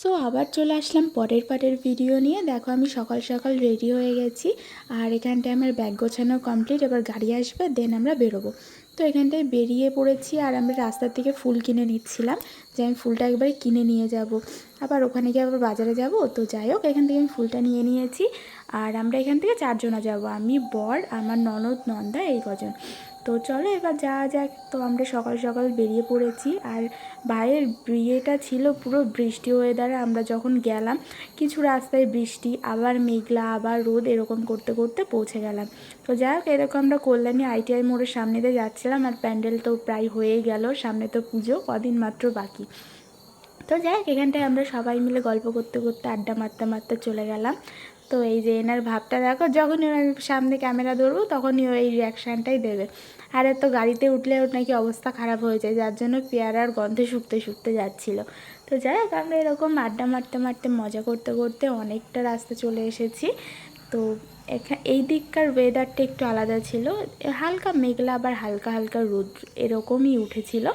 So আবার চলে আসলাম পরের পাটের ভিডিও নিয়ে। দেখো, আমি সকাল সকাল রেডি হয়ে গেছি। আর এখানটায় আমার ব্যাগ গোছানো কমপ্লিট এবার গাড়ি আসবে দেন আমরা বেরোবো। তো এখানটায় বেরিয়ে পড়েছি আর আমরা রাস্তার থেকে ফুল কিনে নিচ্ছিলাম। যে আমি ফুলটা একবারে কিনে নিয়ে যাব। আবার ওখানে গিয়ে আবার বাজারে যাব। তো যাই হোক, এখান থেকে আমি ফুলটা নিয়ে নিয়েছি। আর আমরা এখান থেকে চারজনা যাব। আমি, বর, আমার ননদ, নন্দা, এই কজন। তো চলো এবার যাওয়া যাক। তো আমরা সকাল সকাল বেরিয়ে পড়েছি আর ভাইয়ের বিয়েটা ছিল পুরো বৃষ্টি ওয়েদারে আমরা যখন গেলাম, কিছু রাস্তায় বৃষ্টি, আবার মেঘলা, আবার রোদ এরকম করতে করতে পৌঁছে গেলাম। তো যাই হোক, এরকম আমরা কল্যাণী আইটিআই মোড়ের সামনে দিয়ে যাচ্ছিলাম আর প্যান্ডেল তো প্রায় হয়েই গেল, সামনে তো পুজো, কদিন মাত্র বাকি। তো যাই হোক, এখানটায় আমরা সবাই মিলে গল্প করতে করতে, আড্ডা মারতে মারতে চলে গেলাম। তো এই যে এনার ভাবটা দেখো, যখনই আমি সামনে ক্যামেরা ধরবো, তখনই ও এই রিয়াকশানটাই দেবে। আর এত গাড়িতে উঠলে ওর নাকি অবস্থা খারাপ হয়ে যায়, যার জন্য পেয়ারার গন্ধে শুকতে শুকতে যাচ্ছিল। তো যাই হোক, আমরা এরকম আড্ডা মারতে মারতে, মজা করতে করতে অনেকটা রাস্তা চলে এসেছি। তো এই দিককার ওয়েদারটা একটু আলাদা ছিল। হালকা মেঘলা, আবার হালকা হালকা রোদ এরকমই উঠেছিল।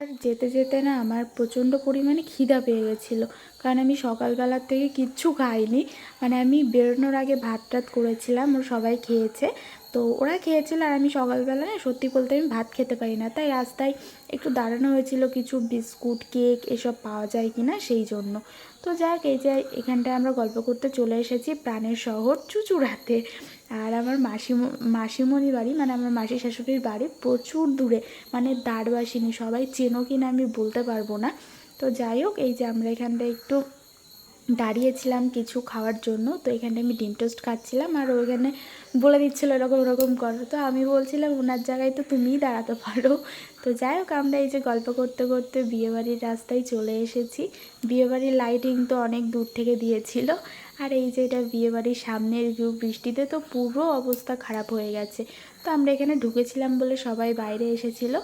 আর যেতে যেতে না আমার প্রচণ্ড পরিমাণে খিদা পেয়ে গেছিল। কারণ আমি সকালবেলার থেকে কিচ্ছু খাইনি। মানে আমি বেরোনোর আগে ভাত টাত করেছিলাম, ওর সবাই খেয়েছে। তো ওরা খেয়েছিল আর আমি সকালবেলা না সত্যি বলতে আমি ভাত খেতে পারি না। তাই রাস্তায় একটু দাঁড়ানো হয়েছিল কিছু বিস্কুট, কেক এসব পাওয়া যায় কি না সেই জন্য। তো যাক, এই যে এখানটায় আমরা গল্প করতে চলে এসেছি প্রাণের শহর চুচুড়াতে। আর আমার মাসিম মাসিমণি বাড়ি মানে আমার মাসি শাশুড়ির বাড়ি প্রচুর দূরে। মানে দাঁড়বাসিনী সবাই চেনো কিনা আমি বলতে পারব না। তো যাই হোক, এই যে আমরা এখানটায় একটু দাঁড়িয়েছিলাম কিছু খাওয়ার জন্য, তো এখানে আমি ডিম টোস্ট খাচ্ছিলাম আর ওইখানে বলে দিচ্ছিল এরকম, ওরকম করো। তো আমি বলছিলাম ওনার জায়গায় তো তুমিই দাঁড়াতে পারো। তো যাই হোক, আমরা এই যে গল্প করতে করতে বিয়েবাড়ির রাস্তায় চলে এসেছি। বিয়েবাড়ির লাইটিং তো অনেক দূর থেকে দিয়েছিল। আর এই যে এটা বিয়েবাড়ির সামনের ভিউ বৃষ্টিতে তো পুরো অবস্থা খারাপ হয়ে গেছে। তো আমরা এখানে ঢুকেছিলাম বলে সবাই বাইরে এসেছিল।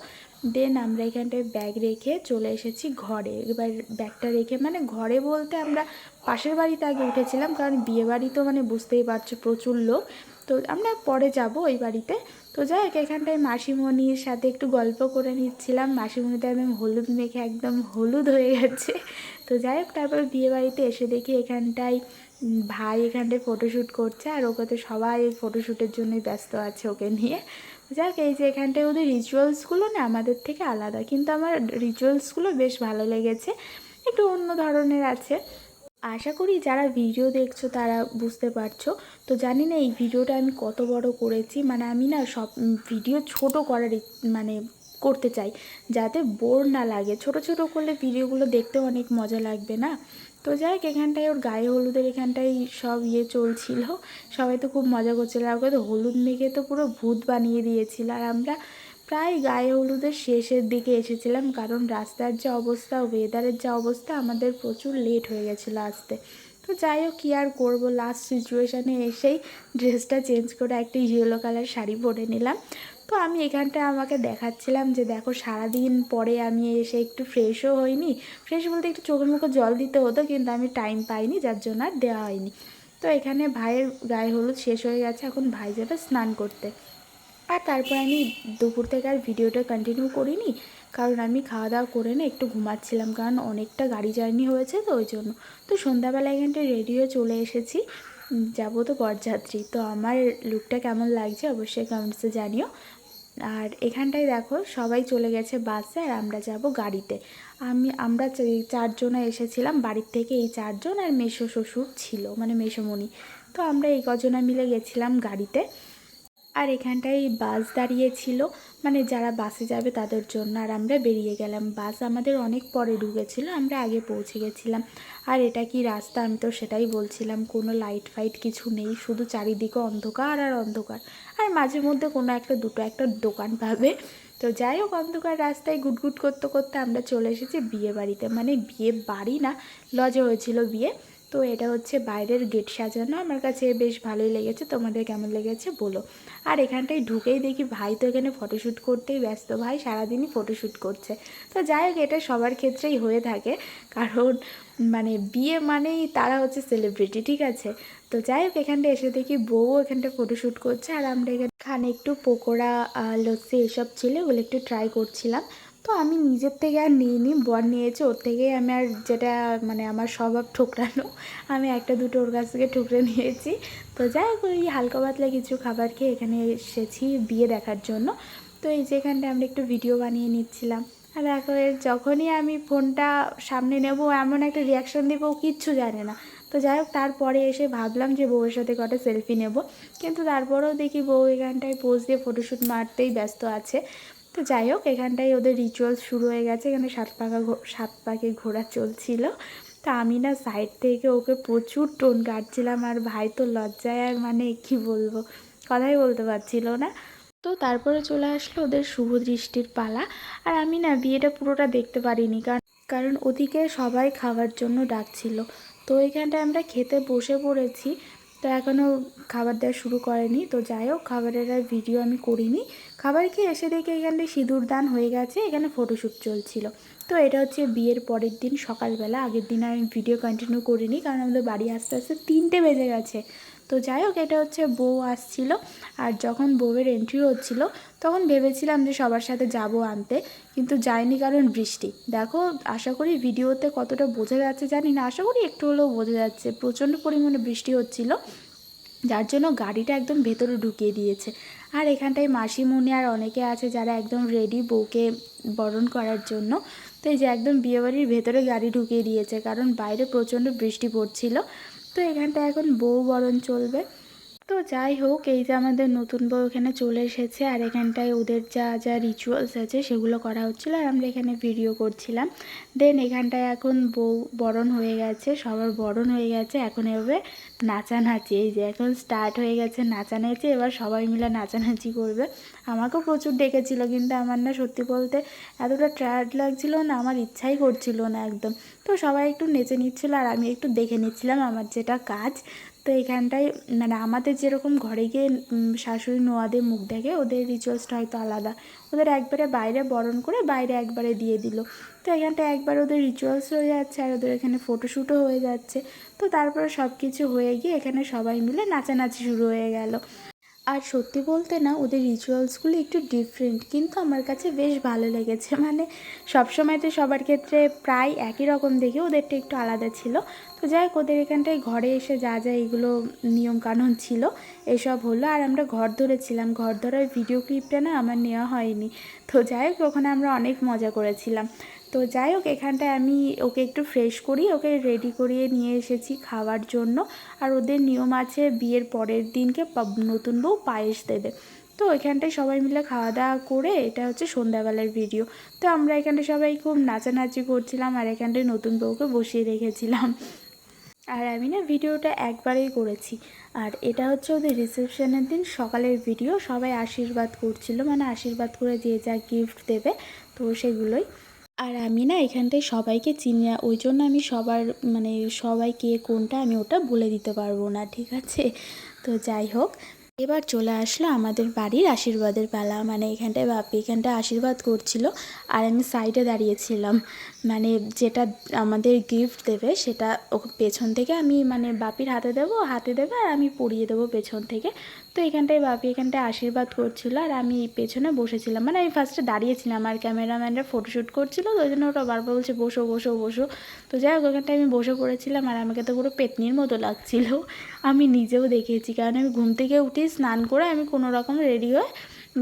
দেন আমরা এখানটায় ব্যাগ রেখে চলে এসেছি ঘরে। এবার ব্যাগটা রেখে মানে ঘরে বলতে আমরা পাশের বাড়িতে আগে উঠেছিলাম, কারণ বিয়ে বাড়ি তো মানে বুঝতেই পারছ প্রচুর লোক। তো আমরা পরে যাব ওই বাড়িতে। তো যাই হোক, এখানটায় মাসিমণির সাথে একটু গল্প করে নিচ্ছিলাম। মাসিমণিতে একদম হলুদ মেখে একদম হলুদ হয়ে গেছে। তো যাই হোক, তারপর বিয়ে বাড়িতে এসে দেখি এখানটায় ভাই এখানটায় ফটোশ্যুট করছে, আর ওকে তো সবাই ফটোশ্যুটের জন্যই ব্যস্ত আছে ওকে নিয়ে। যাক, এই যে এখানটায় ওদের রিচুয়ালসগুলো না আমাদের থেকে আলাদা, কিন্তু আমার রিচুয়ালসগুলো বেশ ভালো লেগেছে, একটু অন্য ধরনের আছে। আশা করি যারা ভিডিও দেখছ তারা বুঝতে পারছ। তো জানি না এই ভিডিওটা আমি কত বড় করেছি মানে আমি না সব ভিডিও ছোট করার মানে করতে চাই, যাতে বোর না লাগে। ছোট ছোট করলে ভিডিওগুলো দেখতে অনেক মজা লাগবে না? তো যাই হোক, এখানটায় ওর গায়ে হলুদের এখানটায় সব ইয়ে চলছিল। সবাই তো খুব মজা করছিল। আর তো হলুদ মেঘে তো পুরো ভূত বানিয়ে দিয়েছিল। আর আমরা প্রায় গায়ে হলুদের শেষের দিকে এসেছিলাম, কারণ রাস্তার যা অবস্থা ওয়েদারের যা অবস্থা, আমাদের প্রচুর লেট হয়ে গেছিল আসতে। তো যাই হোক, কী আর করব? লাস্ট সিচুয়েশানে এসেই ড্রেসটা চেঞ্জ করে একটা ইয়েলো কালার শাড়ি পরে নিলাম। তো আমি এখানটা আমাকে দেখাচ্ছিলাম যে দেখো সারাদিন পরে আমি এসে একটু ফ্রেশও হইনি। ফ্রেশ বলতে একটু চোখের মুখে জল দিতে হতো, কিন্তু আমি টাইম পাইনি, যার জন্য আর দেওয়া হয়নি। তো এখানে ভাইয়ের গায়ে হলুদ শেষ হয়ে গেছে, এখন ভাই যাবে স্নান করতে। আর তারপর আমি দুপুর থেকে আর ভিডিওটা কন্টিনিউ করিনি, কারণ আমি খাওয়া দাওয়া করে না একটু ঘুমাচ্ছিলাম, কারণ অনেকটা গাড়ি জার্নি হয়েছে তো ওই জন্য। তো সন্ধ্যাবেলা এখানটায় রেডিও চলে এসেছি যাব তো বরযাত্রী তো আমার লুকটা কেমন লাগছে অবশ্যই কমেন্টসে জানিও। আর এখানটায় দেখো সবাই চলে গেছে বাসে আর আমরা যাব গাড়িতে। আমি, আমরা চারজনে এসেছিলাম, বাড়ির থেকে এই চারজন আর মেসো শ্বশুর ছিল মানে মেসোমণি। তো আমরা এই কজনা মিলে গেছিলাম গাড়িতে। আর এখানটায় বাস দাঁড়িয়েছিল মানে যারা বাসে যাবে তাদের জন্য। আর আমরা বেরিয়ে গেলাম। বাস আমাদের অনেক পরে ঢুকেছিল আমরা আগে পৌঁছে গেছিলাম। আর এটা কি রাস্তা? আমি তো সেটাই বলছিলাম। কোনো লাইট ফাইট কিছু নেই। শুধু চারিদিকে অন্ধকার আর অন্ধকার। আর মাঝে মধ্যে কোনো একটা দুটো একটা দোকান পাবে। তো যাই হোক, অন্ধকার রাস্তায় গুটগুট করতে করতে আমরা চলে এসেছি বিয়ে বাড়িতে। মানে বিয়ে বাড়ি না, লজে হয়েছিল বিয়ে। তো এটা হচ্ছে বাইরের গেট সাজানো। আমার কাছে বেশ ভালোই লেগেছে। তোমাদের কেমন লেগেছে বলো। আর এখানটায় ঢুকেই দেখি ভাই তো এখানে ফটোশ্যুট করতেই ব্যস্ত। ভাই সারাদিনই ফটোশ্যুট করছে। তো যাই হোক, এটা সবার ক্ষেত্রেই হয়ে থাকে। কারণ মানে বিয়ে মানেই তারা হচ্ছে সেলিব্রিটি ঠিক আছে? তো যাই হোক এখানটা এসে দেখি বউ এখানটা ফটোশ্যুট করছে। আর আমরা এখানে খানে একটু পকোড়া লস্যি এসব ছিল, ওগুলো একটু ট্রাই করছিলাম। তো আমি নিজের থেকে আর নিইনি, বর নিয়েছে, ওর থেকেই আমি আর যেটা মানে আমার স্বভাব ঠোকরানো, আমি একটা দুটো ওর কাছ থেকে ঠুকরে নিয়েছি। তো যাই হোক, ওই হালকা পাতলা কিছু খাবার খেয়ে এখানে এসেছি বিয়ে দেখার জন্য। তো এই যেখানটা আমরা একটু ভিডিও বানিয়ে নিচ্ছিলাম। আর এখন যখনই আমি ফোনটা সামনে নেব, এমন একটা রিয়াকশান দেবো কিচ্ছু জানে না। তো যাই হোক, তারপরে এসে ভাবলাম যে বউয়ের সাথে কটা সেলফি নেব। কিন্তু তারপরেও দেখি বউ এখানটায় পোজ দিয়ে ফটোশ্যুট মারতেই ব্যস্ত আছে। তো যাই হোক, এখানটায় ওদের রিচুয়ালস শুরু হয়ে গেছে। এখানে সাত পাকা সাত পাকে ঘোরা চলছিল। তো আমি না সাইড থেকে ওকে প্রচুর টোন কাটছিলাম। আর ভাই তো লজ্জায় আর মানে কি বলব, কথাই বলতে পারছিল না। তো তারপরে চলে আসলো ওদের শুভ দৃষ্টির পালা। আর আমি না বিয়েটা পুরোটা দেখতে পারিনি। কারণ কারণ ওদিকে সবাই খাওয়ার জন্য ডাকছিল। তো এখানটায় আমরা খেতে বসে পড়েছি। তো এখনও খাবার দেওয়া শুরু করেনি। তো যাই হোক, খাবারের আর ভিডিও আমি করিনি। খাবার খেয়ে এসে দেখে এখানে সিঁদুর দান হয়ে গেছে, এখানে ফটোশ্যুট চলছিল। তো এটা হচ্ছে বিয়ের পরের দিন সকালবেলা। আগের দিন আমি ভিডিও কন্টিনিউ করিনি, কারণ আমাদের বাড়ি আস্তে আস্তে তিনটে বেজে গেছে। তো যাই হোক, এটা হচ্ছে বউ আসছিল। আর যখন বউয়ের এন্ট্রি হচ্ছিল, তখন ভেবেছিলাম যে সবার সাথে যাব আনতে, কিন্তু যায়নি কারণ বৃষ্টি। দেখো, আশা করি ভিডিওতে কতটা বোঝা যাচ্ছে জানি না, আশা করি একটু হলেও বোঝা যাচ্ছে, প্রচণ্ড পরিমাণে বৃষ্টি হচ্ছিল, যার জন্য গাড়িটা একদম ভেতরে ঢুকিয়ে দিয়েছে। আর এখানটায় মাসিমুনি আর অনেকে আছে যারা একদম রেডি বউকে বরণ করার জন্য। তো এই যে একদম বিয়েবাড়ির ভেতরে গাড়ি ঢুকিয়ে দিয়েছে, কারণ বাইরে প্রচণ্ড বৃষ্টি পড়ছিল। তো এখানটায় এখন বউ বরণ চলবে। তো যাই হোক, এই যে আমাদের নতুন বউ এখানে চলে এসেছে আর এখানটায় ওদের যা যা রিচুয়ালস আছে সেগুলো করা হচ্ছিল আর আমরা এখানে ভিডিও করছিলাম। দেন এখানটায় এখন বউ বরণ হয়ে গেছে, সবার বরণ হয়ে গেছে, এখন এভাবে নাচানাচি, এই যে এখন স্টার্ট হয়ে গেছে নাচানাচি, এবার সবাই মিলে নাচানাচি করবে। আমাকেও প্রচুর ডেকেছিল, কিন্তু আমার না সত্যি বলতে এতটা টায়ার্ড লাগছিল না, আমার ইচ্ছাই করছিল না একদম। তো সবাই একটু নেচে নিচ্ছিল আর আমি একটু দেখে নিচ্ছিলাম আমার যেটা কাজ। তো এখানটায় মানে আমাদের যেরকম ঘরে গিয়ে শাশুড়ি নোয়াদের মুখ দেখে, ওদের রিচুয়ালসটা হয়তো আলাদা। ওদের একবারে বাইরে বরণ করে বাইরে একবারে দিয়ে দিল। তো এখানটায় একবার ওদের রিচুয়ালস হয়ে যাচ্ছে আর ওদের এখানে ফটোশ্যুটও হয়ে যাচ্ছে। তো তারপরে সব কিছু হয়ে গিয়ে এখানে সবাই মিলে নাচানাচি শুরু হয়ে গেল। আর সত্যি বলতে না, ওদের রিচুয়ালসগুলো একটু ডিফারেন্ট কিন্তু আমার কাছে বেশ ভালো লেগেছে। মানে সবসময় তো সবার ক্ষেত্রে প্রায় একই রকম দেখে ওদেরটা একটু আলাদা ছিল। তো যাই হোক, ওদের এখানটায় ঘরে এসে যা যা এগুলো নিয়মকানুন ছিল, এসব হলো। আর আমরা ঘর ধরেছিলাম। ঘর ধরার ভিডিও ক্লিপটা না আমার নেওয়া হয়নি। তো যাই হোক, ওখানে আমরা অনেক মজা করেছিলাম। তো যাই হোক, এখানটায় আমি ওকে একটু ফ্রেশ করি, ওকে রেডি করিয়ে নিয়ে এসেছি খাওয়ার জন্য। আর ওদের নিয়ম আছে বিয়ের পরের দিনকে নতুন বউ পায়েস দেবে। তো ওইখানটায় সবাই মিলে খাওয়া দাওয়া করে, এটা হচ্ছে সন্ধ্যাবেলার ভিডিও তো আমরা এখানটায় সবাই খুব নাচানাচি করছিলাম আর এখানটায় নতুন বউকে বসিয়ে রেখেছিলাম। আর আমি না ভিডিওটা একবারেই করেছি। আর এটা হচ্ছে ওদের রিসেপশনের দিন, সকালের ভিডিও সবাই আশীর্বাদ করছিল মানে আশীর্বাদ করে যে যা গিফট দেবে, তো সেগুলোই। আর আমি না এখানটায় সবাইকে চিনি না ওই জন্য আমি সবার মানে সবাইকে কোনটা আমি ওটা বলে দিতে পারব না, ঠিক আছে? তো যাই হোক এবার চলে আসলো আমাদের বাড়ির আশীর্বাদের পালা। মানে এখানটায় বাপি এখানটায় আশীর্বাদ করছিল আর আমি সাইডে দাঁড়িয়েছিলাম। মানে যেটা আমাদের গিফট দেবে সেটা পেছন থেকে আমি মানে বাপির হাতে দেবো, হাতে দেবে আর আমি পরিয়ে দেবো পেছন থেকে। তো এখানটায় বাপি এখানটায় আশীর্বাদ করছিল আর আমি পেছনে বসেছিলাম। মানে আমি ফার্স্টে দাঁড়িয়েছিলাম আর ক্যামেরাম্যানরা ফটোশ্যুট করছিল, তো ওই জন্য ওটা বারবার বলছে, বসো বসো বসো। তো যাই হোক, ওখানটায় আমি বসে পড়েছিলাম আর আমাকে তো পুরো পেতনির মতো লাগছিল। আমি নিজেও দেখেছি, কারণ আমি ঘুম থেকে উঠেই স্নান করে আমি কোনো রকম রেডি হয়ে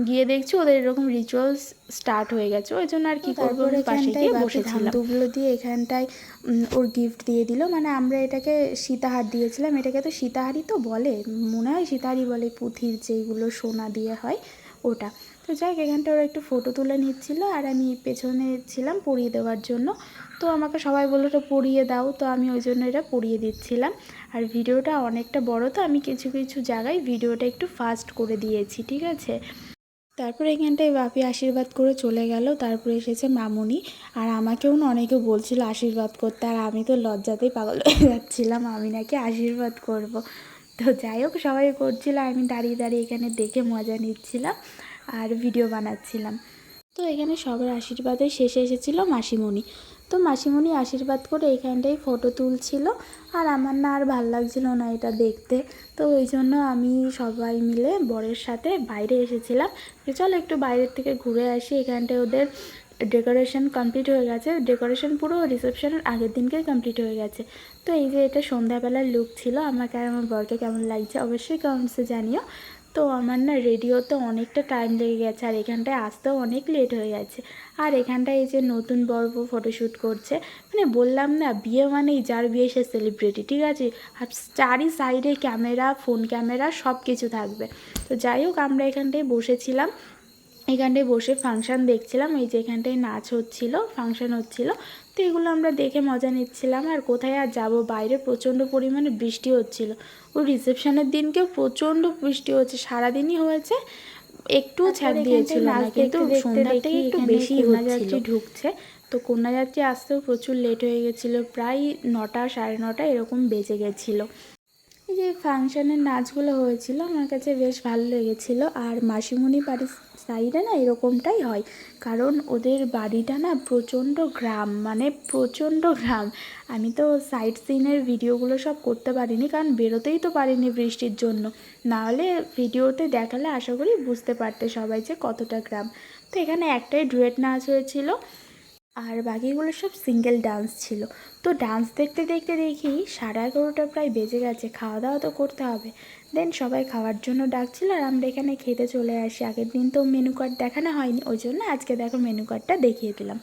গিয়ে দেখছি ওদের এরকম রিচুয়ালস স্টার্ট হয়ে গেছে। ওই জন্য আর কি করব পাশে গিয়ে বসেছিলাম। দুগুলো দিয়ে এখানটায় ওর গিফট দিয়ে দিল। মানে আমরা এটাকে সীতাহার দিয়েছিলাম। এটাকে তো সীতাহারই তো বলে মনে হয় সীতাহারই বলে পুঁথির যেগুলো সোনা দিয়ে হয় ওটা। তো যাই এখানটা ওরা একটু ফটো তুলে নিচ্ছিল আর আমি পেছনে ছিলাম পরিয়ে দেওয়ার জন্য। তো আমাকে সবাই বলল, এটা পরিয়ে দাও। তো আমি ওই জন্য এটা পরিয়ে দিচ্ছিলাম। আর ভিডিওটা অনেকটা বড়, তো আমি কিছু কিছু জায়গায় ভিডিওটা একটু ফাস্ট করে দিয়েছি, ঠিক আছে? তারপরে এখানটায় বাপি আশীর্বাদ করে চলে গেল। তারপরে এসেছে মামুনি। আর আমাকেও না অনেকে বলছিল আশীর্বাদ করতে, আর আমি তো লজ্জাতেই পাগল হয়ে যাচ্ছিলাম, আমি নাকি আশীর্বাদ করব। তো যাই হোক, সবাই করছিল আমি দাঁড়িয়ে দাঁড়িয়ে এখানে দেখে মজা নিচ্ছিলাম। আর ভিডিও বানাচ্ছিলাম। তো এখানে সবার আশীর্বাদে শেষে এসেছিল মাসিমণি। তো মাসিমণি আশীর্বাদ করে এখানটাই ফটো তুলছিল আর আমার না আর ভালো লাগছিল না এটা দেখতে। তো ওই জন্য আমি সবাই মিলে বরের সাথে বাইরে এসেছিলাম। চলো একটু বাইরের থেকে ঘুরে আসি। এখানটায় ওদের ডেকোরেশন কমপ্লিট হয়ে গেছে। ডেকোরেশন পুরো রিসেপশনের আগের দিনকেই কমপ্লিট হয়ে গেছে। তো এই যে এটা সন্ধ্যাবেলার লুক ছিল, আমাকে আর আমার বরকে কেমন লাগছে অবশ্যই কমেন্টসে জানিও। তো আমার না রেডিওতে অনেকটা টাইম লেগে গেছে, আর এখানটায় আসতেও অনেক লেট হয়ে গেছে। আর এখানটায় এই যে নতুন বর্ব ফটোশ্যুট করছে মানে বললাম না, বিয়ে মানেই যার বিয়ে সে সেলিব্রিটি ঠিক আছে? আর চারি সাইডে ক্যামেরা ফোন ক্যামেরা সব কিছু থাকবে। তো যাই হোক, আমরা এখানটায় বসেছিলাম। এখানটায় বসে ফাংশান দেখছিলাম এই যে এখানটায় নাচ হচ্ছিল ফাংশান হচ্ছিল। তো এগুলো আমরা দেখে মজা নিচ্ছিলাম আর কোথায় আর যাব? বাইরে প্রচণ্ড পরিমাণে বৃষ্টি হচ্ছিল। ওই রিসেপশনের দিনকেও প্রচণ্ড বৃষ্টি হচ্ছে সারাদিনই হয়েছে। একটু ছাড় দিয়েছিল না কিন্তু সন্ধ্যার থেকে একটু বেশি যাত্রী ঢুকছে। তো কন্যাযাত্রী আসতেও প্রচুর লেট হয়ে গেছিল প্রায় নটা সাড়ে নটা এরকম বেজে গেছিল। এই যে ফাংশানের নাচগুলো হয়েছিল আমার কাছে বেশ ভালো লেগেছিলো। আর মাসিমণি বাড়ির সাইডে না এরকমটাই হয়। কারণ ওদের বাড়িটা না প্রচণ্ড গ্রাম মানে প্রচণ্ড গ্রাম। আমি তো সাইট সিনের ভিডিওগুলো সব করতে পারিনি, কারণ বেরোতেই তো পারিনি বৃষ্টির জন্য। নাহলে ভিডিওতে দেখালে আশা করি বুঝতে পারতে সবাই যে কতটা গ্রাম। তো এখানে একটাই ডুয়েট নাচ হয়েছিল, আর বাকিগুলো সব সিঙ্গেল ডান্স ছিল। তো ডান্স দেখতে দেখতে দেখি সাড়ে এগারোটা প্রায় বেজে গেছে খাওয়া দাওয়া তো করতে হবে। দেন সবাই খাওয়ার জন্য ডাকছিল আর আমরা এখানে খেতে চলে আসি। আগের দিন তো মেনু কার্ড দেখানো হয়নি, ওই জন্য আজকে দেখো মেনু কার্ডটা দেখিয়ে দিলাম।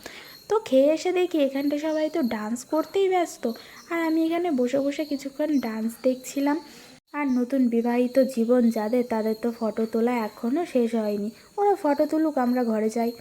তো খেয়ে এসে দেখি এখানটা সবাই তো ডান্স করতেই ব্যস্ত। আর আমি এখানে বসে বসে কিছুক্ষণ ডান্স দেখছিলাম। আর নতুন বিবাহিত জীবন যাদের, তাদের তো ফটো তোলা এখনও শেষ হয়নি। ওরা ফটো তুলুক, আমরা ঘরে যাই।